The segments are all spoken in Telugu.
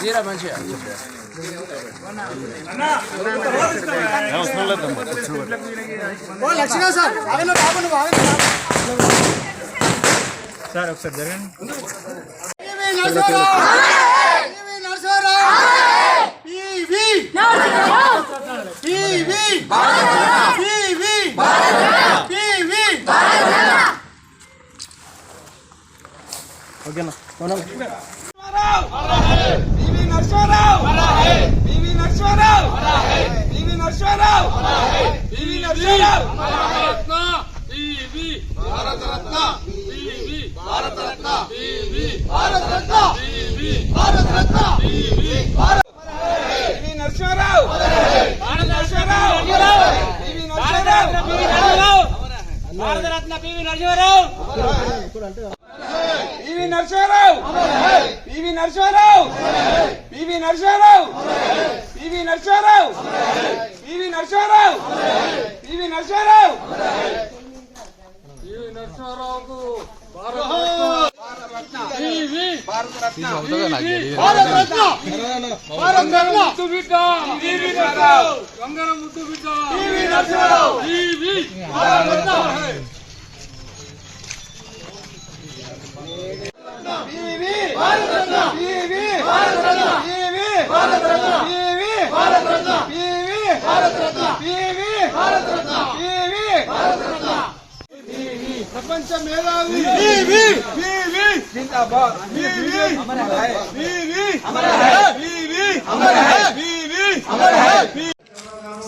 తీరా మంచిగా లక్ష్మణ సార్ సార్ ఒకసారి జరగండి. నరసింహారావు ఓకేనా మనం Bharat Ratna Bharat Ratna Bharat Ratna Bharat Ratna Bharat Narasimha Rao Bharat Ratna PV Narasimha Rao PV Narasimha Rao PV Narasimha Rao PV Narasimha Rao PV Narasimha Rao PV Narasimha Rao PV Narasimha Rao PV నరసింహారావుకు ముద్దు బిడ్డ గంగర ముద్దు బిడ్డ ప్రపంచ మేధావి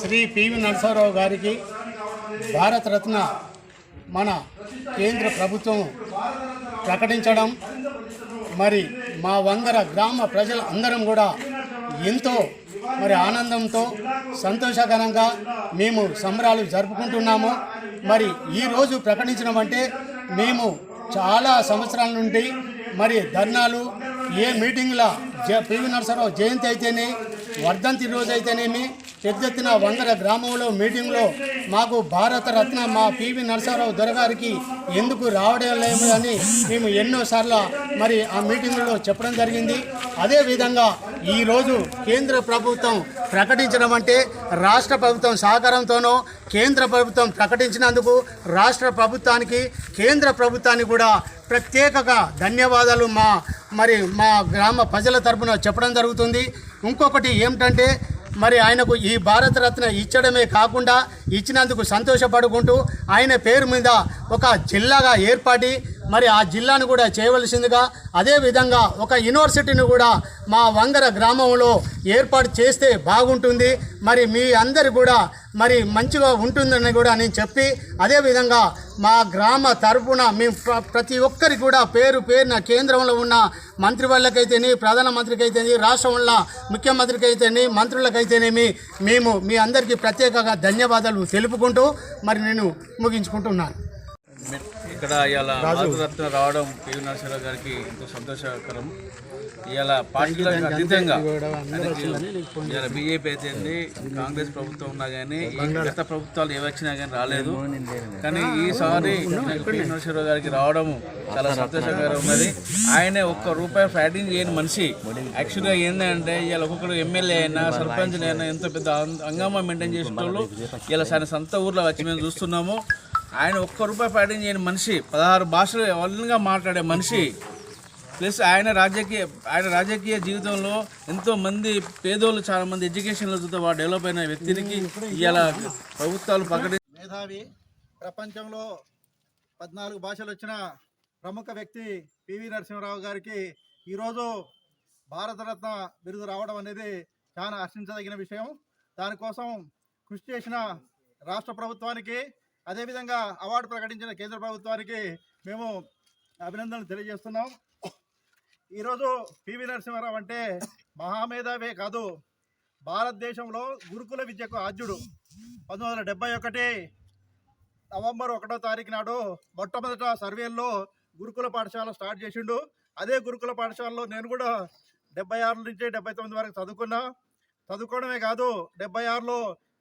శ్రీ పివి నరసరావు గారికి భారతరత్న మన కేంద్ర ప్రభుత్వం ప్రకటించడం మరి మా వందర గ్రామ ప్రజల అందరం కూడా ఎంతో మరి ఆనందంతో సంతోషకరంగా మేము సంబరాలు జరుపుకుంటున్నాము. మరి ఈరోజు ప్రకటించడం అంటే మేము చాలా సంవత్సరాల నుండి మరి ధర్నాలు ఏ మీటింగ్ల జ పివి నరసరావు జయంతి అయితేనే వర్ధంతి రోజు అయితేనేమి పెద్ద ఎత్తున వంగర గ్రామంలో మీటింగ్లో మాకు భారత రత్న మా పివి నరసరావు దొరగారికి ఎందుకు రావడం లేదు అని మేము ఎన్నోసార్లు మరి ఆ మీటింగ్లో చెప్పడం జరిగింది. అదేవిధంగా ఈరోజు కేంద్ర ప్రభుత్వం ప్రకటించడం అంటే రాష్ట్ర ప్రభుత్వం సహకారంతోనో కేంద్ర ప్రభుత్వం ప్రకటించినందుకు రాష్ట్ర ప్రభుత్వానికి కేంద్ర ప్రభుత్వానికి కూడా ప్రత్యేకగా ధన్యవాదాలు మా మరి మా గ్రామ ప్రజల తరపున చెప్పడం జరుగుతుంది. ఇంకొకటి ఏమిటంటే మరి ఆయనకు ఈ భారతరత్న ఇచ్చడమే కాకుండా ఇచ్చినందుకు సంతోషపడుకుంటూ ఆయన పేరు మీద ఒక జిల్లాగా ఏర్పాటి మరి ఆ జిల్లాను కూడా చేయవలసిందిగా అదేవిధంగా ఒక యూనివర్సిటీని కూడా మా వంగర గ్రామంలో ఏర్పాటు చేస్తే బాగుంటుంది. మరి మీ అందరు కూడా మరి మంచిగా ఉంటుందని కూడా నేను చెప్పి అదేవిధంగా మా గ్రామ తరపున మేము ప్ర- ప్రతి ఒక్కరికి కూడా పేరు పేరున కేంద్రంలో ఉన్న మంత్రి వాళ్ళకైతేనే ప్రధానమంత్రికి అయితేనే రాష్ట్రంలో ముఖ్యమంత్రికైతేనే మంత్రులకైతేనేమి మేము మీ అందరికీ ప్రత్యేకంగా ధన్యవాదాలు తెలుపుకుంటూ మరి నేను ముగించుకుంటున్నాను. ఇక్కడ ఇవాళ భారతరత్న రావడం పివి నరసింహారావు గారికి ఎంతో సంతోషకరం. ఇవాళ పార్టీలకు అతీతంగా ఇవాళ బీజేపీ అయితేంది కాంగ్రెస్ ప్రభుత్వం ఉన్నా కానీ గత ప్రభుత్వాలు ఏ వచ్చినా కానీ రాలేదు. కానీ ఈసారి పివి నరసింహారావు గారికి రావడం చాలా సంతోషకరం. ఉన్నది ఆయనే ఒక్క రూపాయి ఫైటింగ్ చేయని మనిషి. యాక్చువల్గా ఏంటంటే ఇవాళ ఒక్కొక్కరు ఎమ్మెల్యే అయినా సర్పంచ్ అయినా ఎంతో పెద్ద హంగామా మెయింటైన్ చేసేటోళ్ళు ఇలా ఆయన సొంత ఊర్లో వచ్చి మేము చూస్తున్నాము. ఆయన ఒక్క రూపాయి ఫైటింగ్ చేయని మనిషి పదహారు భాషలు ఎవరిగా మాట్లాడే మనిషి ప్లస్ ఆయన రాజకీయ ఆయన రాజకీయ జీవితంలో ఎంతో మంది పేదోళ్ళు చాలా మంది ఎడ్యుకేషన్లో చూస్తే వాడు డెవలప్ అయిన వ్యక్తికి ఇలా ప్రభుత్వాలు ప్రకటి మేధావి ప్రపంచంలో పద్నాలుగు భాషలు వచ్చిన ప్రముఖ వ్యక్తి పివి నరసింహరావు గారికి ఈరోజు భారతరత్న బిరుదు రావడం అనేది చాలా హర్షించదగిన విషయం. దానికోసం కృషి చేసిన రాష్ట్ర ప్రభుత్వానికి అదేవిధంగా అవార్డు ప్రకటించిన కేంద్ర ప్రభుత్వానికి మేము అభినందనలు తెలియజేస్తున్నాం. ఈరోజు పివి నరసింహారావు అంటే మహామేధావే కాదు భారతదేశంలో గురుకుల విద్యకు ఆద్యుడు. పంతొమ్మిది వందల డెబ్బై ఒకటి నవంబర్ ఒకటో తారీఖు నాడు మొట్టమొదట సర్వేల్లో గురుకుల పాఠశాల స్టార్ట్ చేసిండు. అదే గురుకుల పాఠశాలలో నేను కూడా డెబ్బై ఆరు నుంచి డెబ్బై తొమ్మిది వరకు చదువుకున్నా. చదువుకోవడమే కాదు డెబ్బై ఆరులో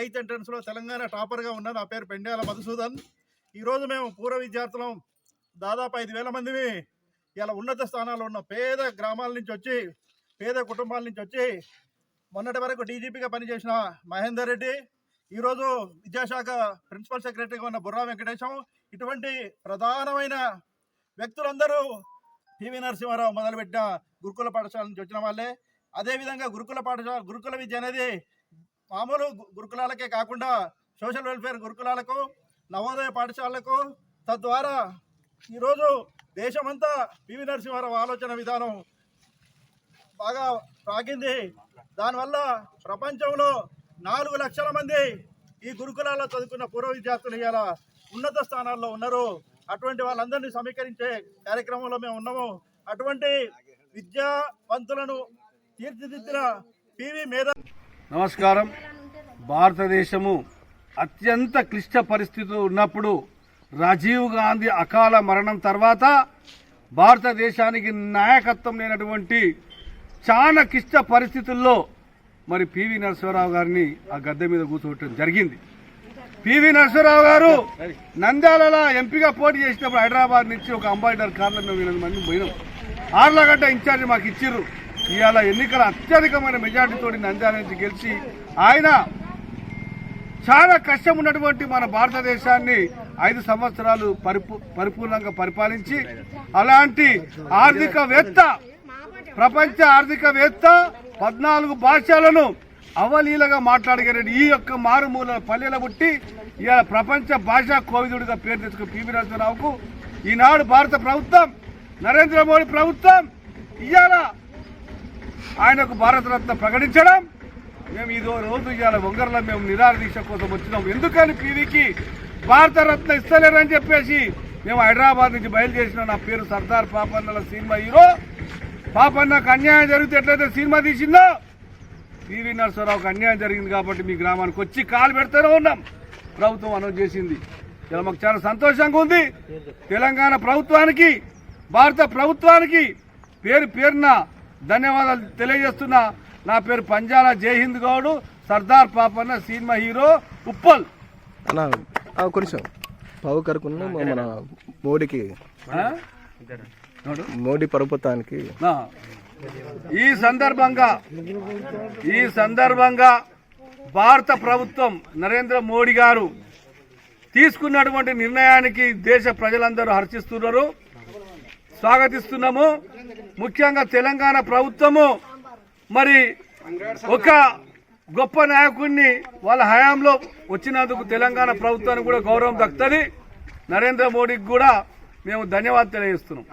ఎయిత్ ఎంట్రన్స్లో తెలంగాణ టాపర్గా ఉన్న నా పేరు పెండ్యాల మధుసూదన్. ఈరోజు మేము పూర్వ విద్యార్థులం. దాదాపు ఐదు వేల మంది ఇలా ఉన్నత స్థానాల్లో ఉన్న. పేద గ్రామాల నుంచి వచ్చి పేద కుటుంబాల నుంచి వచ్చి మొన్నటి వరకు డీజీపీగా పనిచేసిన మహేందర్ రెడ్డి ఈరోజు విద్యాశాఖ ప్రిన్సిపల్ సెక్రటరీగా ఉన్న బుర్రా వెంకటేశం ఇటువంటి ప్రధానమైన వ్యక్తులందరూ పివి నరసింహారావు మొదలుపెట్టిన గురుకుల పాఠశాల నుంచి వచ్చిన వాళ్ళే. అదేవిధంగా గురుకుల పాఠశాల గురుకుల విద్య అనేది మామూలు గురుకులాలకే కాకుండా సోషల్ వెల్ఫేర్ గురుకులాలకు నవోదయ పాఠశాలలకు తద్వారా ఈరోజు దేశమంతా పివి నరసింహారావు ఆలోచన విధానం బాగా సాగింది. దానివల్ల ప్రపంచంలో నాలుగు లక్షల మంది ఈ గురుకులాల్లో చదువుకున్న పూర్వ విద్యార్థులు ఇవాళ ఉన్నత స్థానాల్లో ఉన్నారు. అటువంటి వాళ్ళందరినీ సమీకరించే కార్యక్రమంలో మేము ఉన్నాము. అటువంటి విద్యావంతులను తీర్చిదిద్దిన పివి మేధ నమస్కారం. భారతదేశము అత్యంత క్లిష్ట పరిస్థితులు ఉన్నప్పుడు రాజీవ్ గాంధీ అకాల మరణం తర్వాత భారతదేశానికి నాయకత్వం లేనటువంటి చాలా క్లిష్ట పరిస్థితుల్లో మరి పివి నరసింహరావు గారిని ఆ గద్దె మీద కూర్చోవటం జరిగింది. పివి నరసింహరావు గారు నంద్యాల ఎంపీగా పోటీ చేసినప్పుడు హైదరాబాద్ నుంచి ఒక అంబాసిడర్ కార్లో మేము ఎనిమిది మంది పోయినాం. ఆర్లగడ్డ ఇన్ఛార్జ్ మాకు ఇచ్చిర్రు. ఇవాళ ఎన్నికల అత్యధికమైన మెజార్టీతో నంద్యాల నుంచి గెలిచి ఆయన చాలా కష్టం ఉన్నటువంటి మన భారతదేశాన్ని ఐదు సంవత్సరాలు పరిపూ పరిపూర్ణంగా పరిపాలించి అలాంటి ఆర్థికవేత్త ప్రపంచ ఆర్థికవేత్త పద్నాలుగు భాషలను అవలీలగా మాట్లాడగలిగిన ఈ యొక్క మారుమూల పల్లెల పుట్టి ఇవాళ ప్రపంచ భాషా కోవిదుడిగా పేరు తెచ్చుకున్న పివి నరసింహరావుకు ఈనాడు భారత ప్రభుత్వం నరేంద్ర మోడీ ప్రభుత్వం ఇవాళ ఆయనకు భారతరత్న ప్రకటించడం. మేము ఇదో రోజు ఇవాళ వంగరలో మేము నిరాదీక్ష కోసం వచ్చినాం. ఎందుకని పీవీకి భారతరత్న ఇస్తలేరని చెప్పేసి మేము హైదరాబాద్ నుంచి బయలుదేరిన నా పేరు సర్దార్ పాపన్నల సినిమా హీరో. పాపన్నకు అన్యాయం జరిగితే ఎట్లయితే సినిమా తీసిందో? పివి నరసింహరావుకి అన్యాయం జరిగింది కాబట్టి మీ గ్రామానికి వచ్చి కాలు పెడతానే ఉన్నాం. ప్రభుత్వం అనౌన్స్ చేసింది. ఇలా మాకు చాలా సంతోషంగా ఉంది. తెలంగాణ ప్రభుత్వానికి భారత ప్రభుత్వానికి పేరు పేరున ధన్యవాదాలు తెలియజేస్తున్నా నా పేరు పంజాల జైహింద్ గౌడు సర్దార్ పాపన్న సినిమా హీరో ఉప్పల్. అన్న కొంచెం పావు కరుకున్న మన మోడీకి. మోడీ ప్రభుత్వానికి. ఈ సందర్భంగా ఈ సందర్భంగా భారత ప్రభుత్వం నరేంద్ర మోడీ గారు తీసుకున్నటువంటి నిర్ణయానికి దేశ ప్రజలందరూ హర్షిస్తున్నారు. స్వాగతిస్తున్నాము. ముఖ్యంగా తెలంగాణ ప్రభుత్వము. మరి ఒక గొప్ప నాయకుడిని వాళ్ళ హయాంలో వచ్చినందుకు తెలంగాణ ప్రభుత్వానికి కూడా గౌరవం దక్కుతుంది నరేంద్ర మోడీకి కూడా మేము ధన్యవాదాలు తెలియజేస్తున్నాం.